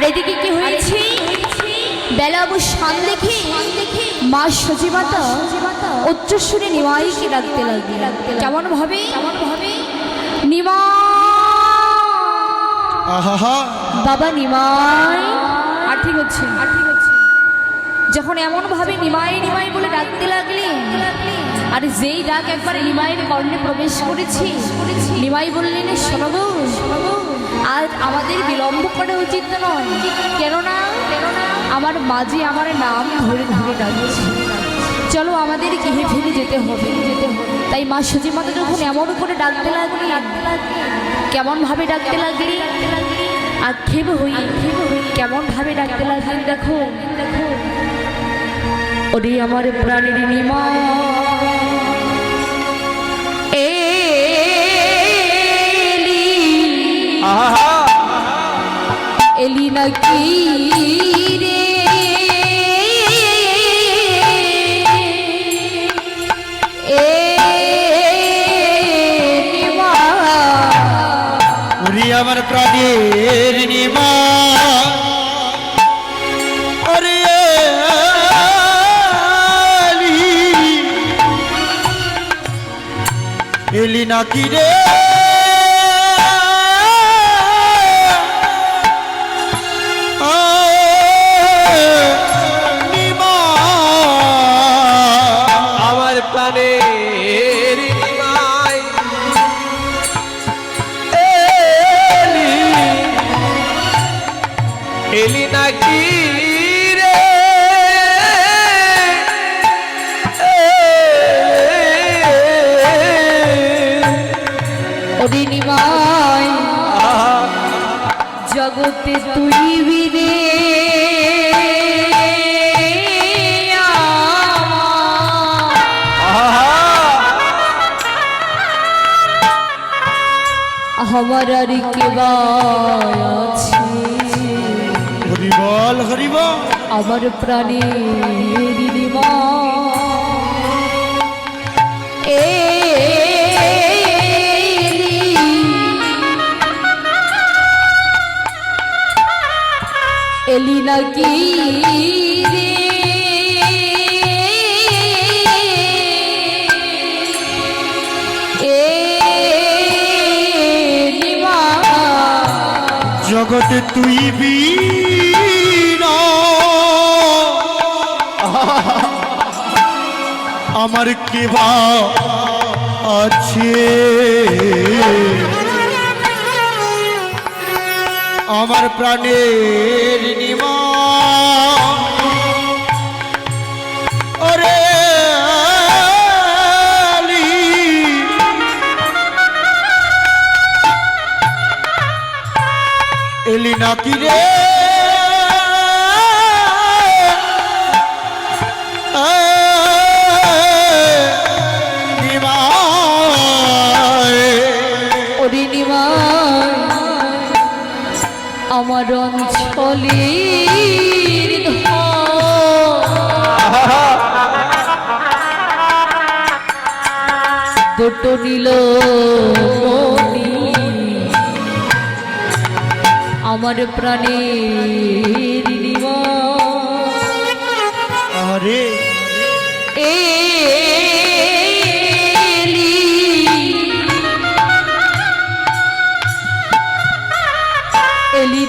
আর এদিকে কি হয়েছে? বেলা অবসান দেখে মা সজীবতা উচ্চস্বরে নিমাইকে ডাকতে লাগবে কেমন ভাবে কেমন ভাবে নিমা বাবা নিমাই আর ঠিক হচ্ছে। আর ঠিক হচ্ছে যখন এমন ভাবে নিমাই নিমাই বলে ডাকতে লাগলে আর যেই ডাক একবার নিমাইয়ের কর্ণে প্রবেশ করেছে নিমাই বললেন শোনবো আর আমাদের বিলম্ব করা উচিত নয়। কেননা কেননা আমার মাঝে আমার নাম ধরে ধরে ডাকছে। চলো আমাদের গৃহে ফিরে যেতে হবে। যেতে হবে তাই মা সুজি মাতা যখন এমন করে ডাকতে লাগলি। ডাকতে লাগলি কেমন ভাবে ডাকতে লাগলি? আক্ষেপ হই আক্ষেপ হই কেমন ভাবে ডাকতে লাগলেন দেখো দেখো। ওরে আমার প্রাণের নিমা। এলি নাকি রে? আমার প্রাণের নিমা। এলি নাকি রে? আমার আর কে আছে হরিবল হরিবল। আমার প্রাণের নিমা এলি নাকি রে? জগতে তুই বিনা আমার কেবা আছে। আমার প্রাণের নিমা ওরে। এলি নাকি রে আমার অঞ্চলের দুটো নীল আমার প্রাণের নিমাই আরে।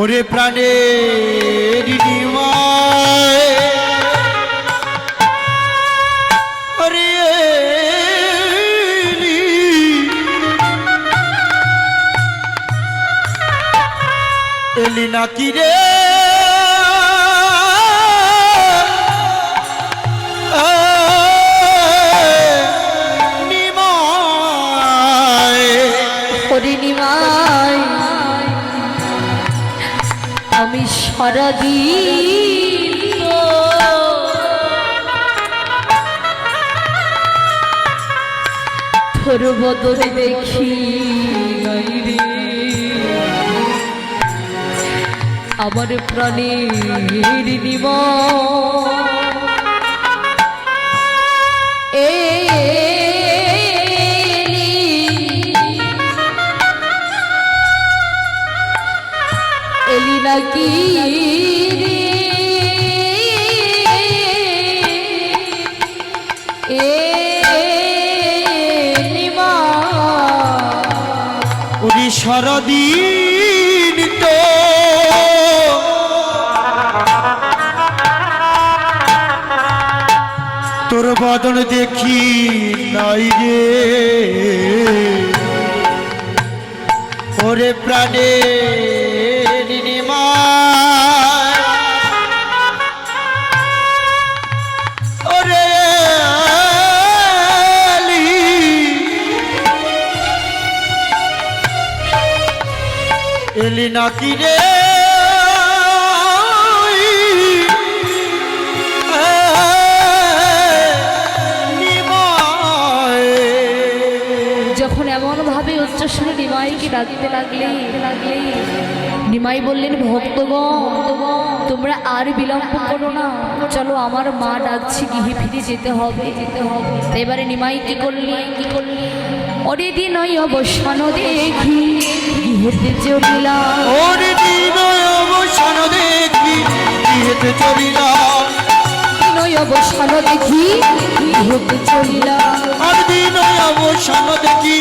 ওরে প্রাণে এলি। না নাকি রে সারাদিন দেখি আমার প্রাণী নিমা নাকি। ওরে সারাদিন তো। তোর বদন দেখি নাই রে। ওরে প্রাণে এলি নাকি রে? যখন এমন ভাবে উচ্চ সুরে নিমাইকে ডাকতে লাগলে লাগলে নিমাই বললেন ভক্তগণ তোমরা আর বিলম্ব করো না। চলো, আমার মা ডাকছি, গৃহে ফিরে যেতে হবে। যেতে হবে এবারে নিমাই কি করলি কি করলি? ওরে দিন অবসান দেখি গৃহেতে চলিলাম। ওরে দিন অবসান দেখি ইহেতে চলিলাম। দিন অবসান দেখি গৃহেতে চলিলাম। আর দিন অবসান দেখি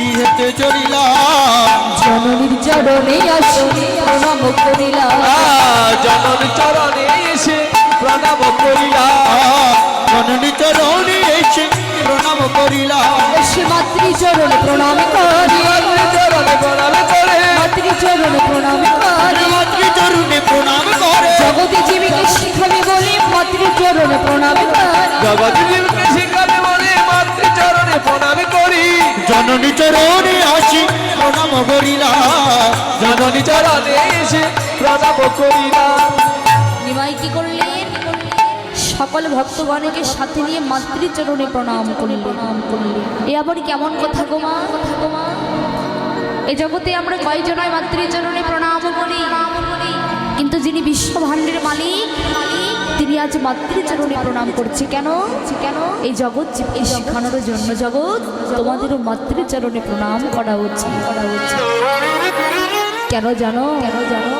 ইহেতে চলিলাম। জননীর চরণে আসি প্রণাম করিলাম। জনন চরণে এসে প্রণাম করিলাম। জননী চরণে এসে প্রণাম করিলাম। সে মাতৃচরণে প্রণাম করি। চরণে প্রণাম করে। মাতৃচরণে প্রণাম করি। মাতৃ চরণে প্রণাম করে। জগতে জীবিকে শিখাবে বলে মাতৃচরণে প্রণাম করি। জগৎ জীবকে শিখাবে বলে মাতৃচরণে প্রণাম করি। জননী চরণে আসি প্রণাম করিলাম। জননী চরণে এসে প্রণাম করিলাম। নিমাই কি করলেন সকল ভক্তগণকে সাথে নিয়ে মাতৃচরণে প্রণাম করলেন এ আবার কেমন কথা গোমা কথা গোমা এ জগতে আমরা কয়জনায় মাতৃচরণে প্রণাম করি? কিন্তু যিনি বিশ্বভাণ্ডের মালিক, তিনি আজ মাতৃচরণে প্রণাম করছে কেন? কেন এই জগৎ জীবকে শেখানোর জন্য জগৎ তোমাদেরও মাতৃচরণে প্রণাম করা উচিত। করা উচিত কেন জানো কেন জানো?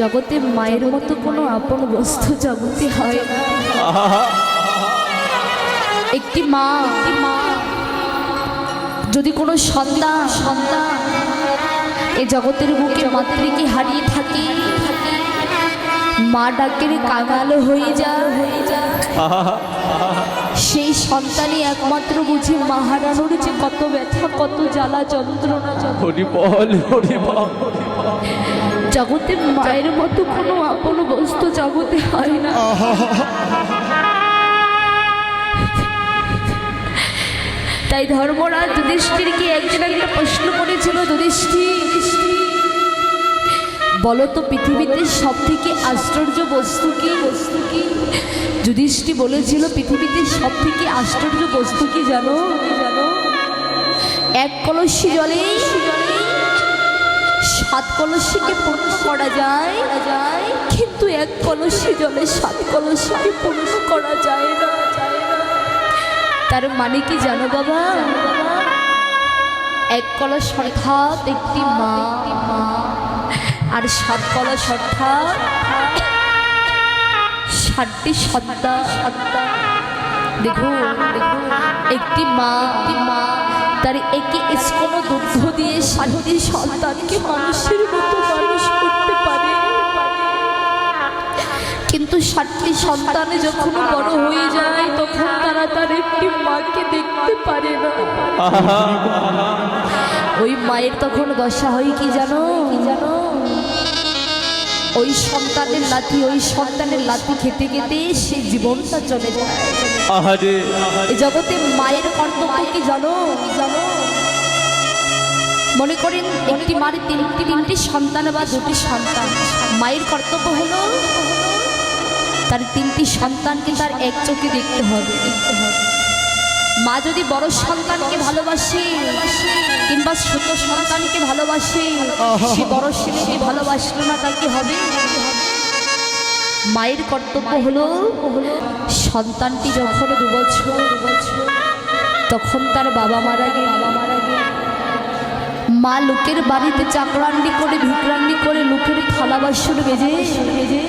জগতে মায়ের মতো কোনো আপন বস্তু জগতে হয় না। একটি মা, যদি কোনো সন্তান সন্তান এ জগতের বুকে মাতৃকে হারিয়ে থাকে, মা ডাকের কাঙাল হয়ে যা হয়ে যা সেই সন্তানই একমাত্র বুঝি মা হারানোর যে কত ব্যথা কত জ্বালা যন্ত্রণা যন্ত্রণা। হরি বল হরি বল। জগতে মায়ের মতো কোনো আপন বস্তু জগতে হয় না। তাই ধর্মরাজ যুধিষ্ঠিরকে একজন একটা প্রশ্ন করেছিল যুধিষ্ঠির। বলো তো পৃথিবীতে সব থেকে আশ্চর্য বস্তু কি? বস্তু কি যুধিষ্ঠি বলেছিল, পৃথিবীতে সব থেকে আশ্চর্য বস্তু কি জানো? জানো এক কলসি জলে সাত কলসিকে পূর্ণ করা যায় যায় কিন্তু এক কলসি জলে সাত কলসিকে পূর্ণ করা যায় না। তার মানে কি জানো বাবা? এক কলস অর্থাৎ একটি মা মা। আর সাত কলস অর্থাৎ ষাটটি সত্তা সত্তা দেখুন একটি মা মা তার একে ইস্কন দুগ্ধ দিয়ে ষাটটি সন্তানকে মানুষের মতো মানুষ করতে পারে। কিন্তু সাতটি সন্তানে যখন বড় হয়ে যায় তখন তারা তার একটি মাকে দেখতে পারে না। ওই মায়ের তখন দশা হয় কি জানো কি জানো? ওই সন্তানের লাথি ওই সন্তানের লাথি খেতে খেতে সে জীবনটা চলে যায়। আহারে। এ জগতে মায়ের কর্তব্য কি জানো? জানো? মনে করেন একটি মার তিনটি তিনটি সন্তান বা দুটি সন্তান। মায়ের কর্তব্য হলো তার তিনটি সন্তানকে তার এক চোখে দেখতে হবে দেখতে হবে। মা যদি বড় সন্তানকে ভালোবাসে কিংবা ছোট সন্তানকে ভালোবাসে, সে বড় ছেলেকে ভালোবাসলো না, তার কি হবে? মায়ের কর্তব্য হলো সন্তানটি যখন দু বছর, তখন তার বাবা মারা গেল। বাবা মারা গেল মা লোকের বাড়িতে চাকরান্ডি করে, ভিকরান্ডি করে লোকের থালা বাসন বেজে বেজে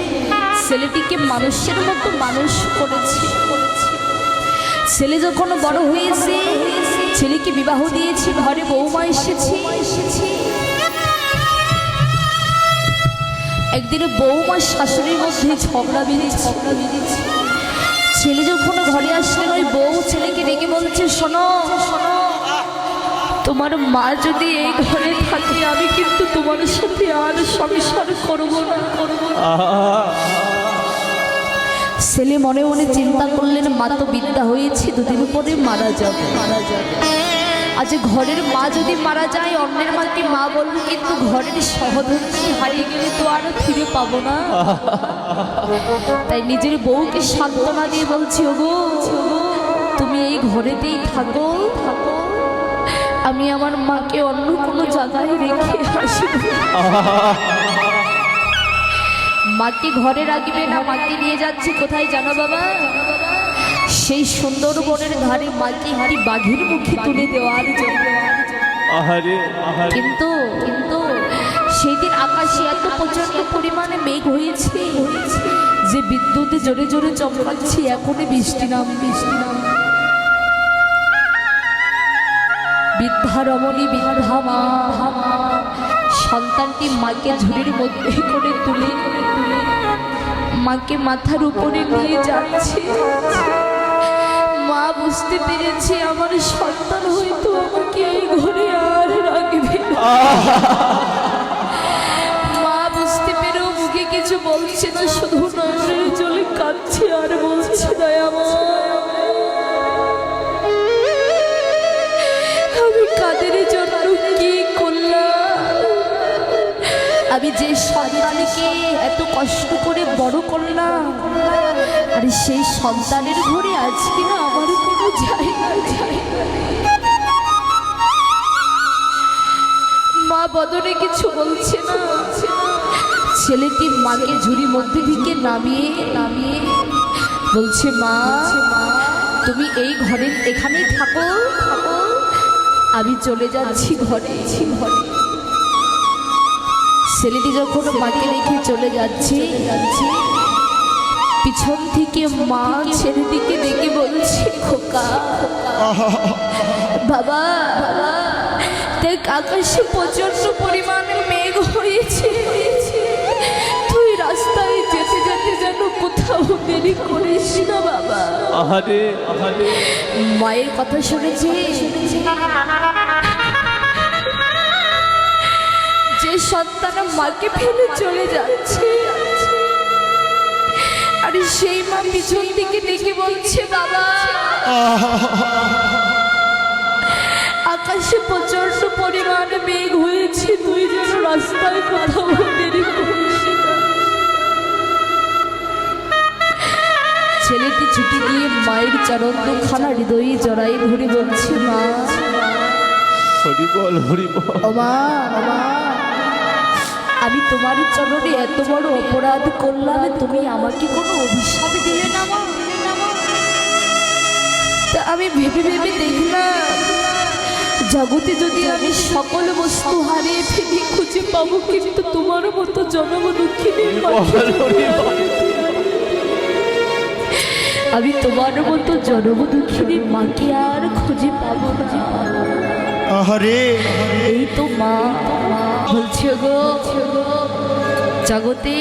ছেলেটিকে মানুষের মতো মানুষ করেছে। ছেলে যখন বড় হয়েছে, ছেলেকে বিবাহ দিয়েছি, ঘরে বৌমা এসেছি। একদিন বৌমার শাশুড়ির মধ্যে ঝগড়া বেঁধেছে। ঝগড়া বেঁধেছে ছেলে যখন ঘরে আসলেন, ওই বউ ছেলেকে ডেকে বলছে, শোনো শোনো তোমার মা যদি এই ঘরে থাকে, আমি কিন্তু তোমার সাথে আর সংসার করব না। করব না ছেলে মনে মনে চিন্তা করলেন, মা তো বিদ্যা হয়েছে, দুদিন পরে মারা যাবে। মারা যাবে আজ ঘরের মা যদি মারা যায়, অন্যের মাকে মা বলব, কিন্তু ঘরের সহধর্মী হারিয়ে গেলে তো আর ফিরে পাবো না। তাই নিজের বউকে সান্ত্বনা দিয়ে বলছি, ওগো, তুমি এই ঘরেতেই থাকো। থাকো আমি আমার মাকে অন্য কোনো জায়গায় রেখে আসব মাকে ঘরে রাখবে না মাকে নিয়ে যাচ্ছি কোথায় জানো বাবা? সেই সুন্দরবনের ধারে মাকে হারি বাঘের মুখে তুলে দেওয়ার জন্য। কিন্তু কিন্তু সেই দিন আকাশে এত প্রচণ্ড পরিমাণে মেঘ হয়েছে যে বিদ্যুৎ জোরে জোরে চমকাচ্ছে এখনই বৃষ্টি নাম বৃষ্টি নাম। বৃদ্ধা রমণী বৃদ্ধা মা সন্তানটি মাকে ঝুড়ির মধ্যে করে তুলে মাকে মাথার উপরে নিয়ে যাচ্ছে। মা বুঝতে পেরেছে আমার সন্তান হয়তো আমাকে এই ঘরে আর রাখবে মা বুঝতে পেরেও মুখে কিছু বলছে না, শুধু নয়নের জলে কাঁদছে আর বলছে আমি যে সন্তানকে এত কষ্ট করে বড় করলাম, আর সেই সন্তানের ঘরে আজকে না আমার কোনো জায়গা মা বদনে কিছু বলছে না। ছেলেটি মাকে ঝুড়ি মধ্যে থেকে নামিয়ে নামিয়ে বলছে, মা, তুমি এই ঘরে এখানেই থাকো। থাকো আমি চলে যাচ্ছি ঘরে ঘরে। ছেলেটি যখন মাকে রেখে চলে যাচ্ছে। পিছন থেকে মা ছেলেটিকে দেখে বলছে খোকা বাবা দেখ আকাশে প্রচণ্ড পরিমাণে মেঘ হয়েছে। তুই রাস্তায় যেতে যেতে যেন কোথাও দেরি করিস না বাবা। আহারে আহারে। মায়ের কথা শুনেছে। যে সন্তান মাকে ফেলে চলে যাচ্ছে। আরে সেই মা পিছন দিকে দেখে বলছে বাবা! আকাশে প্রচণ্ড পরিমাণে মেঘ হয়েছে তুই যেন রাস্তায় কোথাও দেরি। ছেলেটি ছুটে গিয়ে মায়ের চরণ দুখানা হৃদয়ে জড়াই ভরে বলছে মা! হরি বল হরি বল মা মা! আমি তোমার চরণে এত বড় অপরাধ করলাম তুমি আমাকে কোনো অভিশাপ দিলে না তা আমি ভেবে ভেবে দেখলাম জগতে যদি আমি সকল বস্তু হারিয়ে ফেলি খুঁজে পাবো কিন্তু তোমার মতো বল আমি তোমার মতো জনম দুঃখিনীর মাকে আর খুঁজে পাবো আহারে। এই তো মা বলছে গো জগতে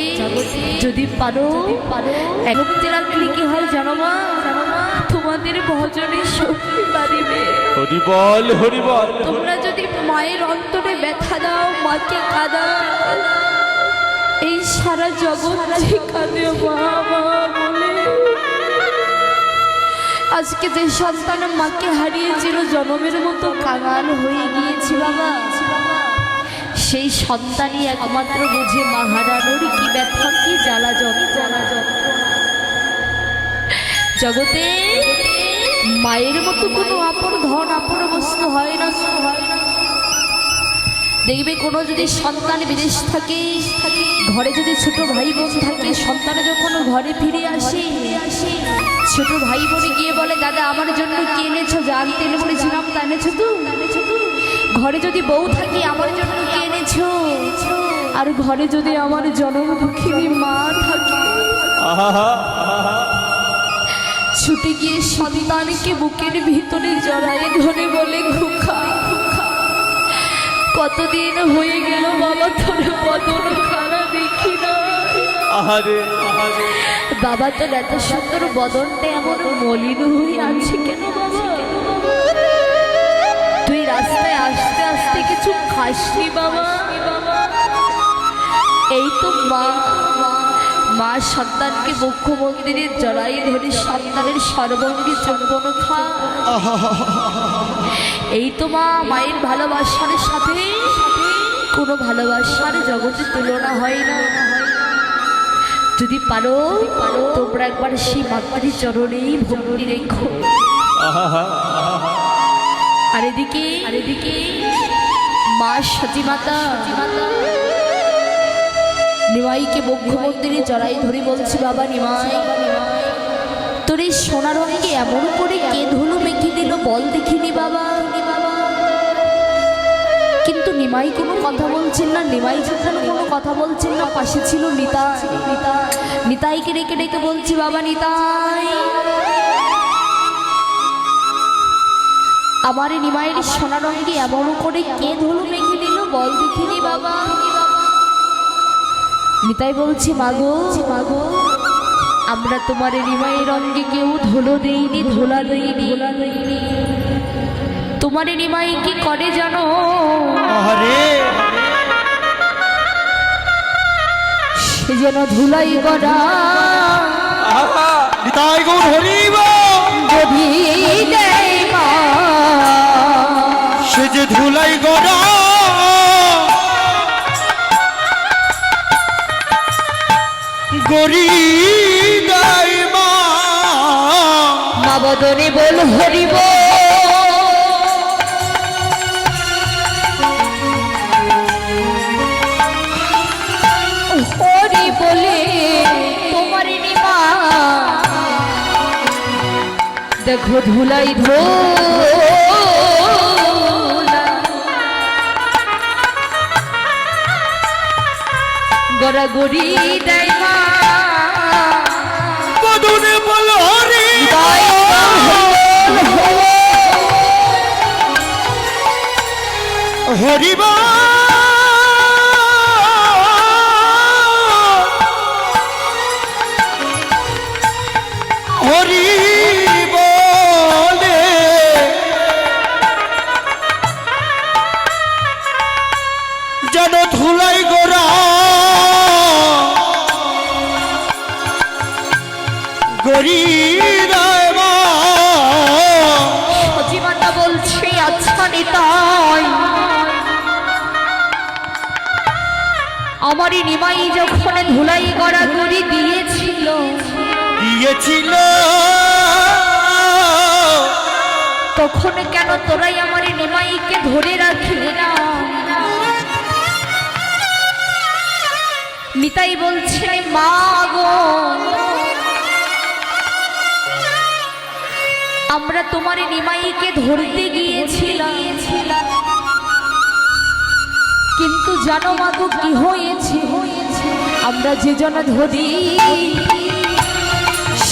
যদি পারো কি হয় জানো মা তোমাদের ভজনে শক্তি বাড়িবে। হরি বল হরি বল তোমরা যদি মায়ের অন্তরে ব্যথা দাও মাকে কাঁদাও এই সারা জগৎ কাঁদে আজকে যে সন্তান মাকে হারিয়েছিল জনমের মতো কাঙাল হয়ে গিয়েছে বাবা সেই সন্তানই একমাত্র বুঝে মাহারানোর কি ব্যথা, কি জ্বালা যন্ত্রণা। জগতে মায়ের মতো কোনো আপন ধন, আপন বস্তু হয় না। হয় না দেখবে কোনো যদি সন্তান বিদেশ থাকে, ঘরে যদি ছোট ভাই বোন থাকে, সন্তান যখন ঘরে ফিরে আসে, ছোট ভাই বোনে গিয়ে বলে, দাদা, আমার জন্য কি এনেছো? জানতে এনে বলেছিলাম তা এনেছো তো? ঘরে যদি বউ থাকে আমার জন্য কি এনেছো আর ঘরে যদি আমার জন্মদুঃখিনী মা থাকে ছুটে গিয়ে সন্তানকে বুকের ভিতরে জড়ায় ধরে বলে খুখা কতদিন হয়ে গেল বাবা তোর বদন খানা দেখি না। বাবা তোর এত সুন্দর বদনটা এমন মলিন হয়ে আছে কেন বাবা? রাস্তায় আস্তে আসতে কিছু খাসনি বাবা। এই তো মা। মা সন্তানকে মুখ্যমন্ত্রীর জড়াই ধরে সন্তানের সর্বঙ্গে চুম্বন খা এই তো মা, মায়ের ভালোবাসার সাথে কোনো ভালোবাসার জগতে তুলনা হয় না। যদি পারো পারো তোমরা একবার সেই মাতার চরণেই ভক্তি রেখো। আর এদিকে আর এদিকে, মা সতী মাতা নিমাইকে মুখ্যমন্ত্রী জড়াই ধরে বলছি, বাবা নিমাই, তোর এই সোনা রঙকে এমন করে কে ধুলো মেখে দিল বল দেখিনি, বাবা। কিন্তু নিমাই কোনো কথা বলছেন না, নিমাই যখন কোনো কথা বলছেন না, পাশে ছিল নিতাই। নিতাইকে রেখে রেখে বলছি, বাবা নিতাই। আমার নিমাইয়ের সোনা রঙকে এমন করে কে ধুলো মেখে দিল বল দেখিনি বাবা। নিতাই বলছি মাগো মাগো আমরা তোমার এই নিমাইয়ের রঙে কেউ ধুলো দেইনি ধোলা দেইনি। তোমার নিমাই কি করে জানো? সে যেন ধুলাই করা যদি যে ধুলাই গড়া। গরি গাই মা মা বদনে বল হরিব দেখো ধুলাই ধোলা গড়াগড়ি দেয় মা। বদনে বল হরি হরিব আমারই নিমাই যখন ধুলাই গড়াগড়ি দিয়েছিল। দিয়েছিল। তখন কেন তোরাই আমার নিমাইকে ধরে রাখলি না? নিতাই বলছে মা গো আমরা তোমার নিমাইকে ধরতে গিয়েছিলাম। কিন্তু জানো মা কি হয়েছে? আমরা যে জন ধরি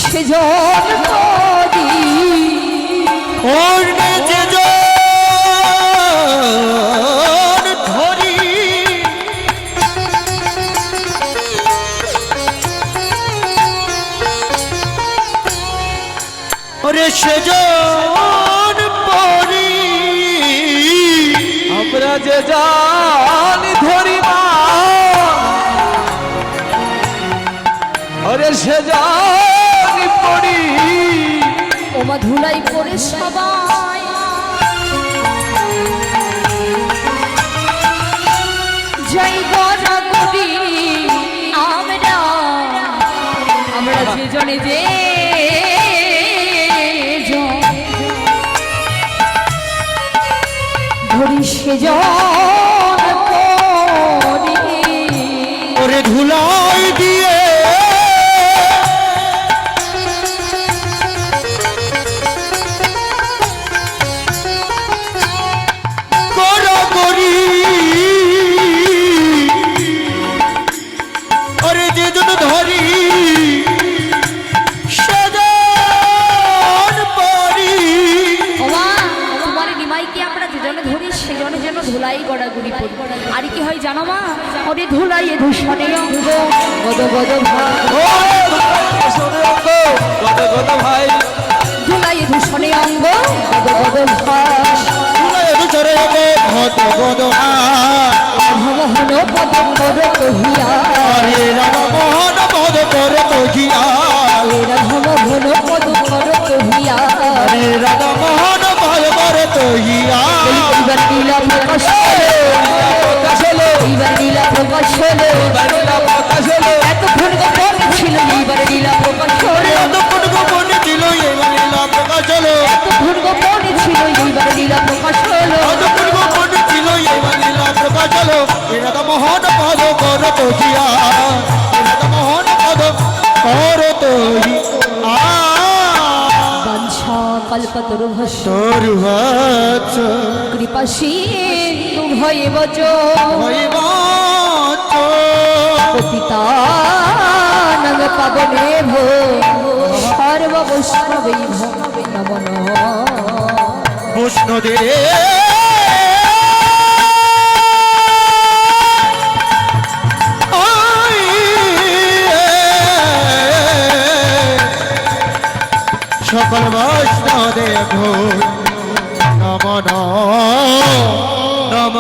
সেজন ধরি ওরে সেজন যে জানি ধরি মা ওরে সে জানি পড়ি। ওমা ধুলাই পড়ে সবাই। জয় গড়া করি আমরা আমরা যে জনে যে ধরি সেজন ধুলাই ভত গদ ভবহন পদ পদ কহিয়া। আরে রাম মোহন পদ কর কহিয়া। এরা ভবহন পদ পদ কহিয়া। আরে রাম মোহন পদ কর কহিয়া। এইবার নীলা প্রকাশ হলো। এইবার নীলা প্রকাশ হলো। বাড়িলা প্রকাশ হলো। এতক্ষণ গোপন ছিল এইবার নীলা প্রকাশ হলো। এতক্ষণ গোপন ছিল এবার লীলা প্রকাশ হলো। এতক্ষণ গোপন ছিল এইবার নীলা প্রকাশ হলো। প্রকাশ এরা মোহন পদ কর কহিয়া এরা মোহন পদ কর কহিয়া বাঞ্ছা কল্পতরুভস্য তোর হাত কৃপা সিন্ধু ভয়ে বচ। হইব পাবনে ভো। সর্ব বৈষ্ণবৈ ভো নমো নমঃ সকল বৈষ্ণদেব নম। নম।